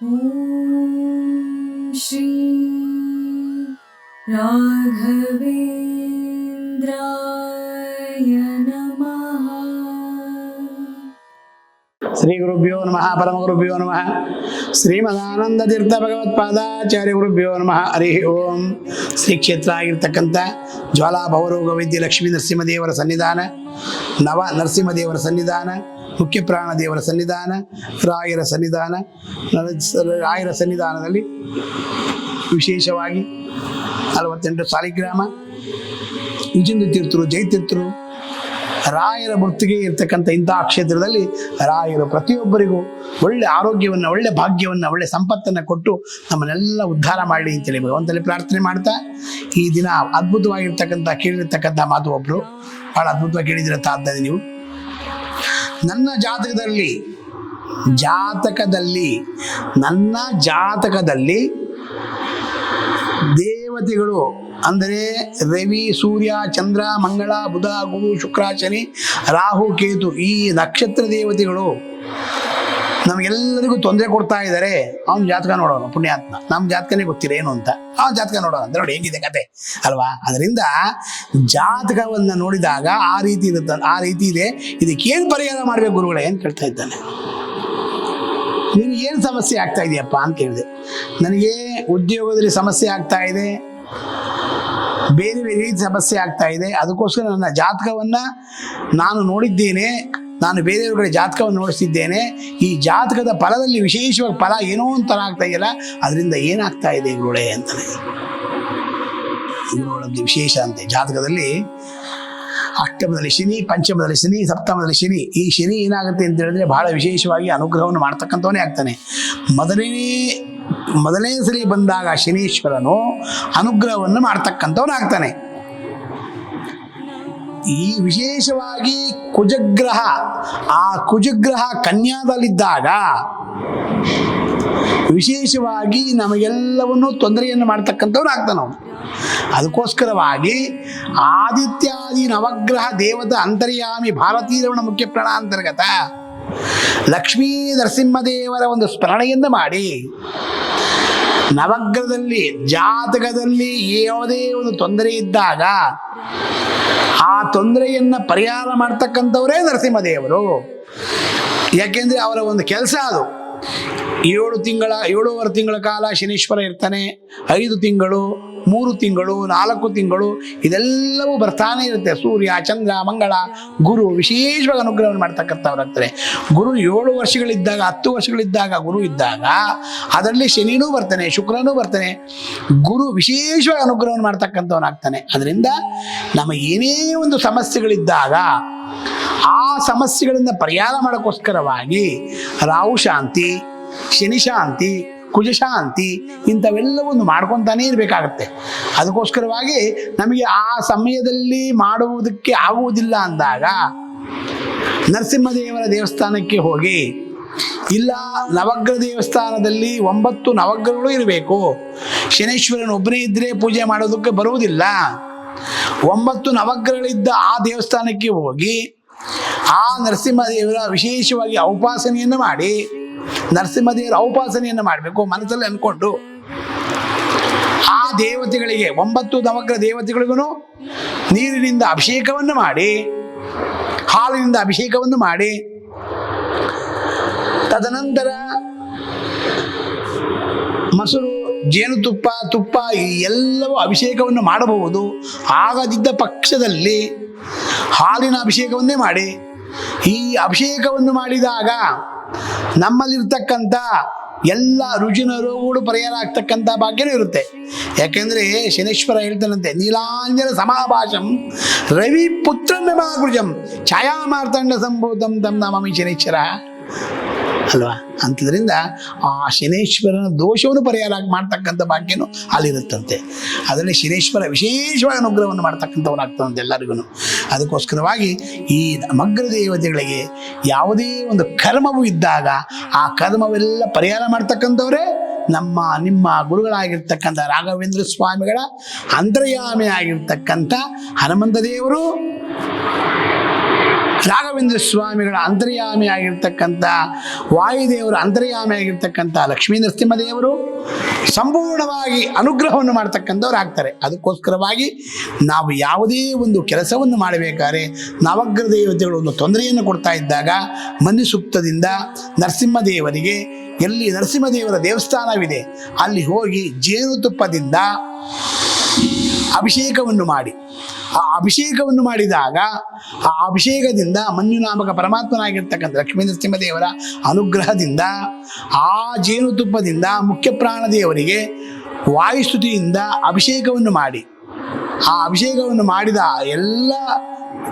ॐ श्री राघवेन्द्राय नमः ಶ್ರೀ ಗುರುಭ್ಯೋ ನಮಃ ಪರಮ ಗುರುಭ್ಯೋ ನಮಃ ಶ್ರೀಮದಾನಂದ ತೀರ್ಥ ಭಗವತ್ಪಾದಾಚಾರ್ಯ ಗುರುಭ್ಯೋ ನಮಃ ಹರಿ ಓಂ ಶ್ರೀ ಕ್ಷೇತ್ರ ಆಗಿರ್ತಕ್ಕಂಥ ಜ್ವಾಲಾ ಭವರೋಗ ವೈದ್ಯ ಲಕ್ಷ್ಮೀ ನರಸಿಂಹದೇವರ ಸನ್ನಿಧಾನ ನವ ನರಸಿಂಹದೇವರ ಸನ್ನಿಧಾನ ಮುಖ್ಯ ಪ್ರಾಣ ದೇವರ ಸನ್ನಿಧಾನ, ರಾಯರ ಸನ್ನಿಧಾನ ರಾಯರ ಸನ್ನಿಧಾನದಲ್ಲಿ ವಿಶೇಷವಾಗಿ ನಲವತ್ತೆಂಟು ಸಾಲಿಗ್ರಾಮ ವಿಜೇಂದ್ರ ತೀರ್ಥರು ಜಯತೀರ್ಥರು ರಾಯರ ಮೃತಿಗೆ ಇರ್ತಕ್ಕಂಥ ಇಂತಹ ಕ್ಷೇತ್ರದಲ್ಲಿ ರಾಯರು ಪ್ರತಿಯೊಬ್ಬರಿಗೂ ಒಳ್ಳೆ ಆರೋಗ್ಯವನ್ನು, ಒಳ್ಳೆ ಭಾಗ್ಯವನ್ನು, ಒಳ್ಳೆ ಸಂಪತ್ತನ್ನು ಕೊಟ್ಟು ನಮ್ಮನ್ನೆಲ್ಲ ಉದ್ಧಾರ ಮಾಡಲಿ ಅಂತೇಳಿ ಭಗವಂತಲ್ಲಿ ಪ್ರಾರ್ಥನೆ ಮಾಡ್ತಾ, ಈ ದಿನ ಅದ್ಭುತವಾಗಿರ್ತಕ್ಕಂಥ ಕೇಳಿರ್ತಕ್ಕಂಥ ಮಾತು ಒಬ್ಬರು ಭಾಳ ಅದ್ಭುತವಾಗಿ ಕೇಳಿದಿರ ಅಂತ ನೀವು. ನನ್ನ ಜಾತಕದಲ್ಲಿ ಜಾತಕದಲ್ಲಿ, ನನ್ನ ಜಾತಕದಲ್ಲಿ ದೇವತೆಗಳು ಅಂದರೆ ರವಿ, ಸೂರ್ಯ, ಚಂದ್ರ, ಮಂಗಳ, ಬುಧ, ಗುರು, ಶುಕ್ರ, ಶನಿ, ರಾಹು, ಕೇತು ಈ ನಕ್ಷತ್ರ ದೇವತೆಗಳು ನಮಗೆಲ್ಲರಿಗೂ ತೊಂದರೆ ಕೊಡ್ತಾ ಇದ್ದಾರೆ. ಅವ್ನ ಜಾತಕ ನೋಡೋಣ ಪುಣ್ಯಾತ್ಮ. ನಮ್ಮ ಜಾತಕನೇ ಗೊತ್ತಿರ ಏನು ಅಂತ. ಆ ಜಾತಕ ನೋಡೋಣ ಅಂತ ನೋಡಿ ಹೆಂಗಿದೆ ಕತೆ, ಅಲ್ವಾ? ಅದರಿಂದ ಜಾತಕವನ್ನು ನೋಡಿದಾಗ ಆ ರೀತಿ ಇರುತ್ತೆ, ಆ ರೀತಿ ಇದೆ. ಇದಕ್ಕೇನು ಪರಿಹಾರ ಮಾಡ್ಬೇಕು ಗುರುಗಳೇ ಅಂತ ಕೇಳ್ತಾ ಇದ್ದಾನೆ. ನಿನಗೆ ಏನು ಸಮಸ್ಯೆ ಆಗ್ತಾ ಇದೆಯಪ್ಪ ಅಂತ ಹೇಳಿದೆ ನನಗೆ ಉದ್ಯೋಗದಲ್ಲಿ ಸಮಸ್ಯೆ ಆಗ್ತಾ ಇದೆ. ಬೇರೆ ಬೇರೆ ರೀತಿ ಸಮಸ್ಯೆ ಆಗ್ತಾ ಇದೆ. ಅದಕ್ಕೋಸ್ಕರ ನನ್ನ ಜಾತಕವನ್ನ ನಾನು ನೋಡಿದ್ದೇನೆ. ನಾನು ಬೇರೆಯವ್ರ ಕಡೆ ಜಾತಕವನ್ನು ನೋಡಿಸಿದ್ದೇನೆ ಈ ಜಾತಕದ ಫಲದಲ್ಲಿ ವಿಶೇಷವಾಗಿ ಫಲ ಏನೋ ಆಗ್ತಾ ಇದೆಯಲ್ಲ, ಅದರಿಂದ ಏನಾಗ್ತಾ ಇದೆ ಗುರುಳೆ ಅಂತಾನೆ ಗುರುಗಳದ್ದು ವಿಶೇಷ ಅಂತೆ. ಜಾತಕದಲ್ಲಿ ಅಷ್ಟಮದಲ್ಲಿ ಶನಿ, ಪಂಚಮದಲ್ಲಿ ಶನಿ, ಸಪ್ತಮದಲ್ಲಿ ಶನಿ. ಈ ಶನಿ ಏನಾಗುತ್ತೆ ಅಂತ ಹೇಳಿದ್ರೆ ಬಹಳ ವಿಶೇಷವಾಗಿ ಅನುಗ್ರಹವನ್ನು ಮಾಡ್ತಕ್ಕಂಥವನೇ ಆಗ್ತಾನೆ. ಮೊದಲನೇ ಮೊದಲನೇ ಸರಿ ಬಂದಾಗ ಶನೀಶ್ವರನು ಅನುಗ್ರಹವನ್ನು ಮಾಡ್ತಕ್ಕಂಥವನಾಗ್ತಾನೆ. ಈ ವಿಶೇಷವಾಗಿ ಕುಜಗ್ರಹ, ಆ ಕುಜಗ್ರಹ ಕನ್ಯಾದಲ್ಲಿದ್ದಾಗ ವಿಶೇಷವಾಗಿ ನಮಗೆಲ್ಲವನ್ನೂ ತೊಂದರೆಯನ್ನು ಮಾಡ್ತಕ್ಕಂಥವ್ರು ಆಗ್ತಾನೆ ಅವನು. ಅದಕ್ಕೋಸ್ಕರವಾಗಿ ಆದಿತ್ಯಾದಿ ನವಗ್ರಹ ದೇವತ ಅಂತರ್ಯಾಮಿ ಭಾರತೀರವಣ ಮುಖ್ಯ ಪ್ರಾಣ ಅಂತರ್ಗತ ಲಕ್ಷ್ಮೀ ನರಸಿಂಹದೇವರ ಒಂದು ಸ್ಮರಣೆಯನ್ನು ಮಾಡಿ ನವಗ್ರಹದಲ್ಲಿ, ಜಾತಕದಲ್ಲಿ ಯಾವುದೇ ಒಂದು ತೊಂದರೆ ಇದ್ದಾಗ, ಆ ತೊಂದರೆಯನ್ನು ಪರಿಹಾರ ಮಾಡ್ತಕ್ಕಂಥವರೇ ನರಸಿಂಹದೇವರು. ಯಾಕೆಂದ್ರೆ ಅವರ ಒಂದು ಕೆಲಸ ಅದು. ಏಳು ತಿಂಗಳ, ಏಳೂವರೆ ತಿಂಗಳ ಕಾಲ ಶನೀಶ್ವರ ಇರ್ತಾನೆ. ಐದು ತಿಂಗಳು, ಮೂರು ತಿಂಗಳು, ನಾಲ್ಕು ತಿಂಗಳು, ಇದೆಲ್ಲವೂ ಬರ್ತಾನೆ ಇರುತ್ತೆ. ಸೂರ್ಯ, ಚಂದ್ರ, ಮಂಗಳ, ಗುರು ವಿಶೇಷವಾಗಿ ಅನುಗ್ರಹವನ್ನು ಮಾಡ್ತಕ್ಕಂಥವ್ರಾಗ್ತಾರೆ. ಗುರು ಏಳು ವರ್ಷಗಳಿದ್ದಾಗ, ಹತ್ತು ವರ್ಷಗಳಿದ್ದಾಗ, ಗುರು ಇದ್ದಾಗ, ಅದರಲ್ಲಿ ಶನಿನೂ ಬರ್ತಾನೆ, ಶುಕ್ರನೂ ಬರ್ತಾನೆ. ಗುರು ವಿಶೇಷವಾಗಿ ಅನುಗ್ರಹವನ್ನು ಮಾಡ್ತಕ್ಕಂಥವನಾಗ್ತಾನೆ. ಅದರಿಂದ ನಮ್ಮ ಏನೇ ಒಂದು ಸಮಸ್ಯೆಗಳಿದ್ದಾಗ ಸಮಸ್ಯೆಗಳಿಂದ ಪರಿಹಾರ ಮಾಡೋಕ್ಕೋಸ್ಕರವಾಗಿ ರಾಹು ಶಾಂತಿ ಶನಿಶಾಂತಿ ಶಾಂತಿ, ಕುಜ ಶಾಂತಿ ಇಂಥವೆಲ್ಲವನ್ನು ಮಾಡ್ಕೊತಾನೇ ಇರಬೇಕಾಗತ್ತೆ. ಅದಕ್ಕೋಸ್ಕರವಾಗಿ ನಮಗೆ ಆ ಸಮಯದಲ್ಲಿ ಮಾಡುವುದಕ್ಕೆ ಆಗುವುದಿಲ್ಲ ಅಂದಾಗ ನರಸಿಂಹದೇವರ ದೇವಸ್ಥಾನಕ್ಕೆ ಹೋಗಿ ಇಲ್ಲ ನವಗ್ರಹ ದೇವಸ್ಥಾನದಲ್ಲಿ ಒಂಬತ್ತು ನವಗ್ರಹಗಳು ಇರಬೇಕು. ಶನೇಶ್ವರನ ಒಬ್ಬನೇ ಇದ್ದರೆ ಪೂಜೆ ಮಾಡೋದಕ್ಕೆ ಬರುವುದಿಲ್ಲ. ಒಂಬತ್ತು ನವಗ್ರಹಗಳಿದ್ದ ಆ ದೇವಸ್ಥಾನಕ್ಕೆ ಹೋಗಿ ಆ ನರಸಿಂಹದೇವರ ವಿಶೇಷವಾಗಿ ಔಪಾಸನೆಯನ್ನು ಮಾಡಿ, ನರಸಿಂಹದೇವರ ಔಪಾಸನೆಯನ್ನು ಮಾಡಬೇಕು ಮನಸ್ಸಲ್ಲಿ ಅನ್ಕೊಂಡು ಆ ದೇವತೆಗಳಿಗೆ, ಒಂಬತ್ತು ನವಗ್ರಹ ದೇವತೆಗಳಿಗೂ ನೀರಿನಿಂದ ಅಭಿಷೇಕವನ್ನು ಮಾಡಿ, ಹಾಲಿನಿಂದ ಅಭಿಷೇಕವನ್ನು ಮಾಡಿ. ತದನಂತರ ಮೊಸರು, ಜೇನುತುಪ್ಪ, ತುಪ್ಪ ಎಲ್ಲವೂ ಅಭಿಷೇಕವನ್ನು ಮಾಡಬಹುದು. ಆಗದಿದ್ದ ಪಕ್ಷದಲ್ಲಿ ಹಾಲಿನ ಅಭಿಷೇಕವನ್ನೇ ಮಾಡಿ. ಈ ಅಭಿಷೇಕವನ್ನು ಮಾಡಿದಾಗ ನಮ್ಮಲ್ಲಿರ್ತಕ್ಕಂಥ ಎಲ್ಲ ರುಜಿನ ರೋಗಗಳು ಪರಿಹಾರ ಆಗ್ತಕ್ಕಂಥ ಭಾಗ್ಯನೂ ಇರುತ್ತೆ. ಯಾಕೆಂದ್ರೆ ಶನೇಶ್ವರ ಹೇಳ್ತಾನಂತೆ, ನೀಲಾಂಜನ ಸಮಾಭಾಷಂ ರವಿ ಪುತ್ರ ಛಾಯಾ ಮಾರ್ತಂಡ ಸಂಭೂತಂ ತಮ್ಮ ಮಮ್ಮಿ ಶನೇಶ್ವರ. ಅಲ್ವಾ? ಅಂಥದ್ರಿಂದ ಆ ಶನೇಶ್ವರನ ದೋಷವನ್ನು ಪರಿಹಾರ ಮಾಡ್ತಕ್ಕಂಥ ಭಾಗ್ಯನೂ ಅಲ್ಲಿರುತ್ತಂತೆ. ಅದರಲ್ಲಿ ಶನೇಶ್ವರ ವಿಶೇಷವಾಗಿ ಅನುಗ್ರಹವನ್ನು ಮಾಡ್ತಕ್ಕಂಥವನಾಗ್ತಾನಂತೆ ಎಲ್ಲರಿಗೂ ಅದಕ್ಕೋಸ್ಕರವಾಗಿ ಈ ಮಗ್ರ ದೇವತೆಗಳಿಗೆ ಯಾವುದೇ ಒಂದು ಕರ್ಮವು ಇದ್ದಾಗ ಆ ಕರ್ಮವೆಲ್ಲ ಪರಿಹಾರ ಮಾಡ್ತಕ್ಕಂಥವರೇ ನಮ್ಮ, ನಿಮ್ಮ ಗುರುಗಳಾಗಿರ್ತಕ್ಕಂಥ ರಾಘವೇಂದ್ರ ಸ್ವಾಮಿಗಳ ಅಂತರ್ಯಾಮಿ ಆಗಿರ್ತಕ್ಕಂಥ ಹನುಮಂತ ದೇವರು ರಾಘವೇಂದ್ರ ಸ್ವಾಮಿಗಳ ಅಂತರ್ಯಾಮಿ ಆಗಿರ್ತಕ್ಕಂಥ ವಾಯುದೇವರ ಅಂತರ್ಯಾಮಿ ಆಗಿರ್ತಕ್ಕಂಥ ಲಕ್ಷ್ಮೀ ನರಸಿಂಹದೇವರು ಸಂಪೂರ್ಣವಾಗಿ ಅನುಗ್ರಹವನ್ನು ಮಾಡ್ತಕ್ಕಂಥವ್ರು ಆಗ್ತಾರೆ. ಅದಕ್ಕೋಸ್ಕರವಾಗಿ ನಾವು ಯಾವುದೇ ಒಂದು ಕೆಲಸವನ್ನು ಮಾಡಬೇಕಾದ್ರೆ ನವಗ್ರಹ ದೇವತೆಗಳು ಒಂದು ತೊಂದರೆಯನ್ನು ಕೊಡ್ತಾ ಇದ್ದಾಗ ಮನ್ನಿ ಸೂಕ್ತದಿಂದ ನರಸಿಂಹದೇವರಿಗೆ ಎಲ್ಲಿ ನರಸಿಂಹದೇವರ ದೇವಸ್ಥಾನವಿದೆ ಅಲ್ಲಿ ಹೋಗಿ ಜೇನುತುಪ್ಪದಿಂದ ಅಭಿಷೇಕವನ್ನು ಮಾಡಿ. ಆ ಅಭಿಷೇಕವನ್ನು ಮಾಡಿದಾಗ ಆ ಅಭಿಷೇಕದಿಂದ ಮಂಜುನಾಮಕ ಪರಮಾತ್ಮನಾಗಿರ್ತಕ್ಕಂಥ ಲಕ್ಷ್ಮೀ ನರಸಿಂಹದೇವರ ಅನುಗ್ರಹದಿಂದ, ಆ ಜೇನುತುಪ್ಪದಿಂದ ಮುಖ್ಯ ಪ್ರಾಣದೇವರಿಗೆ ವಾಯುಸ್ತುತಿಯಿಂದ ಅಭಿಷೇಕವನ್ನು ಮಾಡಿ. ಆ ಅಭಿಷೇಕವನ್ನು ಮಾಡಿದ ಎಲ್ಲ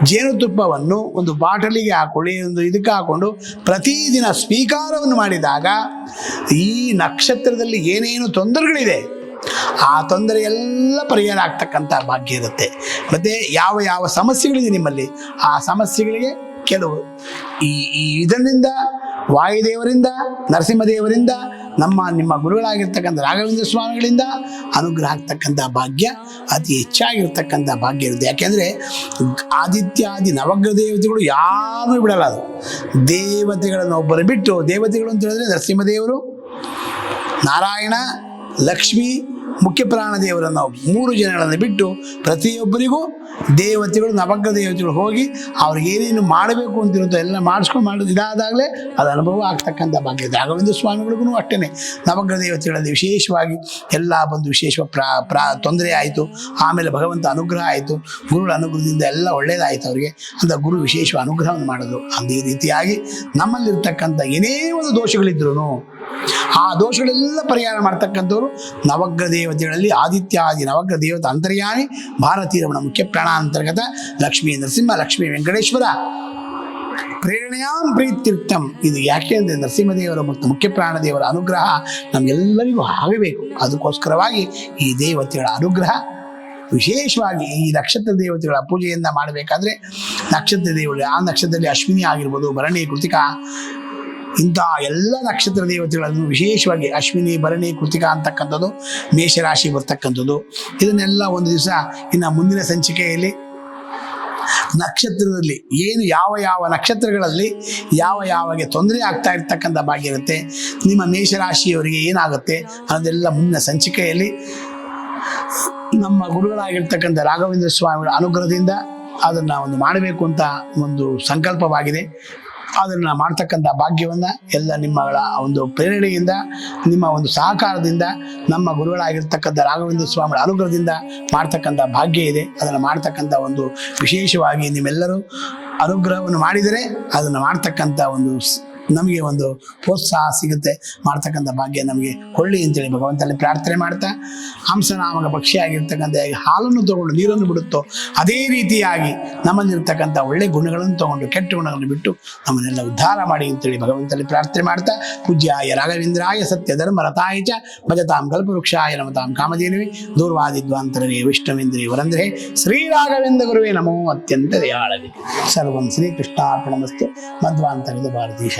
ಜೇನುತುಪ್ಪವನ್ನು ಒಂದು ಬಾಟಲಿಗೆ ಹಾಕೊಳ್ಳಿ, ಒಂದು ಇದಕ್ಕೆ ಹಾಕೊಂಡು ಪ್ರತಿದಿನ ಸ್ವೀಕಾರವನ್ನು ಮಾಡಿದಾಗ ಈ ನಕ್ಷತ್ರದಲ್ಲಿ ಏನೇನು ತೊಂದರೆಗಳಿದೆ ಆ ತೊಂದರೆ ಎಲ್ಲ ಪರಿಹಾರ ಆಗ್ತಕ್ಕಂಥ ಭಾಗ್ಯ ಇರುತ್ತೆ. ಮತ್ತು ಯಾವ ಯಾವ ಸಮಸ್ಯೆಗಳಿದೆ ನಿಮ್ಮಲ್ಲಿ? ಆ ಸಮಸ್ಯೆಗಳಿಗೆ ಕೆಲವು ಈ ಈ ಇದರಿಂದ, ವಾಯುದೇವರಿಂದ, ನರಸಿಂಹದೇವರಿಂದ, ನಮ್ಮ, ನಿಮ್ಮ ಗುರುಗಳಾಗಿರ್ತಕ್ಕಂಥ ರಾಘವೇಂದ್ರ ಸ್ವಾಮಿಗಳಿಂದ ಅನುಗ್ರಹ ಆಗ್ತಕ್ಕಂಥ ಭಾಗ್ಯ ಅತಿ ಹೆಚ್ಚಾಗಿರ್ತಕ್ಕಂಥ ಭಾಗ್ಯ ಇರುತ್ತೆ. ಯಾಕೆಂದರೆ ಆದಿತ್ಯಾದಿ ನವಗ್ರಹ ದೇವತೆಗಳು ಯಾರೂ ಬಿಡಲ್ಲ ದೇವತೆಗಳನ್ನು ಒಬ್ಬರು ಬಿಟ್ಟು, ದೇವತೆಗಳು ಅಂತ ಹೇಳಿದ್ರೆ ನರಸಿಂಹದೇವರು, ನಾರಾಯಣ, ಲಕ್ಷ್ಮಿ ಮುಖ್ಯ ಪ್ರಾಣ ದೇವರನ್ನು ಮೂರು ಜನಗಳನ್ನು ಬಿಟ್ಟು ಪ್ರತಿಯೊಬ್ಬರಿಗೂ ದೇವತೆಗಳು ನವಗ್ರ ದೇವತೆಗಳು ಹೋಗಿ ಅವ್ರಿಗೆ ಏನೇನು ಮಾಡಬೇಕು ಅಂತಿರುತ್ತೋ ಎಲ್ಲ ಮಾಡಿಸ್ಕೊಂಡು ಮಾಡೋದು ಇದಾದಾಗಲೇ ಅದು ಅನುಭವ ಆಗ್ತಕ್ಕಂಥ ಭಾಗ್ಯ. ರಾಘವೇಂದ್ರ ಸ್ವಾಮಿಗಳಿಗೂ ಅಷ್ಟೇ ನವಗ್ರ ದೇವತೆಗಳಲ್ಲಿ ವಿಶೇಷವಾಗಿ ಎಲ್ಲ ಬಂದು ವಿಶೇಷ ಪ್ರಾ ಪ್ರಾ, ತೊಂದರೆ ಆಯಿತು. ಆಮೇಲೆ ಭಗವಂತ ಅನುಗ್ರಹ ಆಯಿತು. ಗುರುಗಳ ಅನುಗ್ರಹದಿಂದ ಎಲ್ಲ ಒಳ್ಳೆಯದಾಯಿತು ಅವರಿಗೆ. ಅಂತ ಗುರು ವಿಶೇಷ ಅನುಗ್ರಹವನ್ನು ಮಾಡಿದ್ರು. ಅದೇ ರೀತಿಯಾಗಿ ನಮ್ಮಲ್ಲಿರ್ತಕ್ಕಂಥ ಏನೇ ಒಂದು ದೋಷಗಳಿದ್ರೂ ಆ ದೋಷಗಳೆಲ್ಲ ಪರಿಹಾರ ಮಾಡ್ತಕ್ಕಂಥವ್ರು ನವಗ್ರ ದೇವತೆಗಳಲ್ಲಿ ಆದಿತ್ಯಾದಿ ನವಗ್ರ ದೇವತೆ ಅಂತರ್ಯಾಮಿ ಭಾರತೀಯ ರಮಣ ಮುಖ್ಯ ಪ್ರಾಣಾಂತರ್ಗತ ಲಕ್ಷ್ಮೀ ನರಸಿಂಹ, ಲಕ್ಷ್ಮೀ ವೆಂಕಟೇಶ್ವರ. ಪ್ರೇರಣೆಯಾಂ ಪ್ರೀತ್ಯುಕ್ತಂ ಇದು ಯಾಕೆ ಅಂದರೆ ನರಸಿಂಹದೇವರ ಮತ್ತು ಮುಖ್ಯ ಪ್ರಾಣದೇವರ ಅನುಗ್ರಹ ನಮಗೆಲ್ಲರಿಗೂ ಆಗಬೇಕು. ಅದಕ್ಕೋಸ್ಕರವಾಗಿ ಈ ದೇವತೆಗಳ ಅನುಗ್ರಹ, ವಿಶೇಷವಾಗಿ ಈ ನಕ್ಷತ್ರ ದೇವತೆಗಳ ಪೂಜೆಯನ್ನು ಮಾಡಬೇಕಾದ್ರೆ ನಕ್ಷತ್ರ ದೇವತೆ ಆ ನಕ್ಷತ್ರದಲ್ಲಿ ಅಶ್ವಿನಿ ಆಗಿರ್ಬೋದು, ಭರಣಿ, ಕೃತಿಕಾ ಇಂಥ ಎಲ್ಲ ನಕ್ಷತ್ರ ದೇವತೆಗಳನ್ನು ವಿಶೇಷವಾಗಿ ಅಶ್ವಿನಿ, ಭರಣಿ, ಕೃತಿಕಾ ಅಂತಕ್ಕಂಥದ್ದು, ಮೇಷರಾಶಿ ಬರ್ತಕ್ಕಂಥದ್ದು. ಇದನ್ನೆಲ್ಲ ಒಂದು ದಿವಸ ಇನ್ನು ಮುಂದಿನ ಸಂಚಿಕೆಯಲ್ಲಿ ನಕ್ಷತ್ರದಲ್ಲಿ ಏನು ಯಾವ ಯಾವ ನಕ್ಷತ್ರಗಳಲ್ಲಿ ಯಾವ ಯಾವಾಗೆ ತೊಂದರೆ ಆಗ್ತಾ ಇರ್ತಕ್ಕಂಥ ಭಾಗ್ಯ ಇರುತ್ತೆ, ನಿಮ್ಮ ಮೇಷರಾಶಿಯವರಿಗೆ ಏನಾಗುತ್ತೆ ಅದೆಲ್ಲ ಮುಂದಿನ ಸಂಚಿಕೆಯಲ್ಲಿ ನಮ್ಮ ಗುರುಗಳಾಗಿರ್ತಕ್ಕಂಥ ರಾಘವೇಂದ್ರ ಸ್ವಾಮಿಗಳ ಅನುಗ್ರಹದಿಂದ ಅದನ್ನು ಒಂದು ಮಾಡಬೇಕು ಅಂತ ಒಂದು ಸಂಕಲ್ಪವಾಗಿದೆ. ಅದನ್ನು ಮಾಡ್ತಕ್ಕಂಥ ಭಾಗ್ಯವನ್ನು ಎಲ್ಲ ನಿಮ್ಮಗಳ ಒಂದು ಪ್ರೇರಣೆಯಿಂದ, ನಿಮ್ಮ ಒಂದು ಸಹಕಾರದಿಂದ, ನಮ್ಮ ಗುರುಗಳಾಗಿರ್ತಕ್ಕಂಥ ರಾಘವೇಂದ್ರ ಸ್ವಾಮಿಗಳ ಅನುಗ್ರಹದಿಂದ ಮಾಡ್ತಕ್ಕಂಥ ಭಾಗ್ಯ ಇದೆ. ಅದನ್ನು ಮಾಡ್ತಕ್ಕಂಥ ಒಂದು ವಿಶೇಷವಾಗಿ ನಿಮ್ಮೆಲ್ಲರೂ ಅನುಗ್ರಹವನ್ನು ಮಾಡಿದರೆ ಅದನ್ನು ಮಾಡ್ತಕ್ಕಂಥ ಒಂದು ನಮಗೆ ಒಂದು ಪ್ರೋತ್ಸಾಹ ಸಿಗುತ್ತೆ. ಮಾಡ್ತಕ್ಕಂಥ ಭಾಗ್ಯ ನಮಗೆ ಕೊಳ್ಳಿ ಅಂತೇಳಿ ಭಗವಂತನಲ್ಲಿ ಪ್ರಾರ್ಥನೆ ಮಾಡ್ತಾ, ಹಂಸನಾಮಕ ಪಕ್ಷಿಯಾಗಿರ್ತಕ್ಕಂಥ ಹಾಲನ್ನು ತಗೊಂಡು ನೀರನ್ನು ಬಿಡುತ್ತೋ, ಅದೇ ರೀತಿಯಾಗಿ ನಮ್ಮಲ್ಲಿರ್ತಕ್ಕಂಥ ಒಳ್ಳೆ ಗುಣಗಳನ್ನು ತಗೊಂಡು, ಕೆಟ್ಟ ಗುಣಗಳನ್ನು ಬಿಟ್ಟು ನಮ್ಮನ್ನೆಲ್ಲ ಉದ್ಧಾರ ಮಾಡಿ ಅಂತೇಳಿ ಭಗವಂತನಲ್ಲಿ ಪ್ರಾರ್ಥನೆ ಮಾಡ್ತಾ, ಪೂಜ್ಯಾಯ ರಾಘವೇಂದ್ರಾಯ ಸತ್ಯ ಧರ್ಮ ರಥಾಯ ಚ ಭಜತಾಂ ಕಲ್ಪವೃಕ್ಷಾಯ ನಮತಾಂ ಕಾಮಧೇನುವೆ ದೂರ್ವಾದಿದ್ವಾಂತರೇ ವಿಷ್ಣುವೇಂದ್ರೇ ವರಂದ್ರೆ ಶ್ರೀ ರಾಘವೇಂದ್ರ ಗುರುವೇ ನಮೋ ಅತ್ಯಂತ ದಯಾಳವಿ. ಸರ್ವಂ ಶ್ರೀ ಕೃಷ್ಣಾರ್ಪಣಮಸ್ತು ಮಧ್ವಾಂತರದ ಭಾರತೀಶ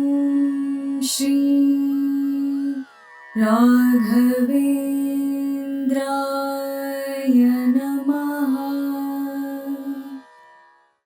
श्री राघवेन्द्रा।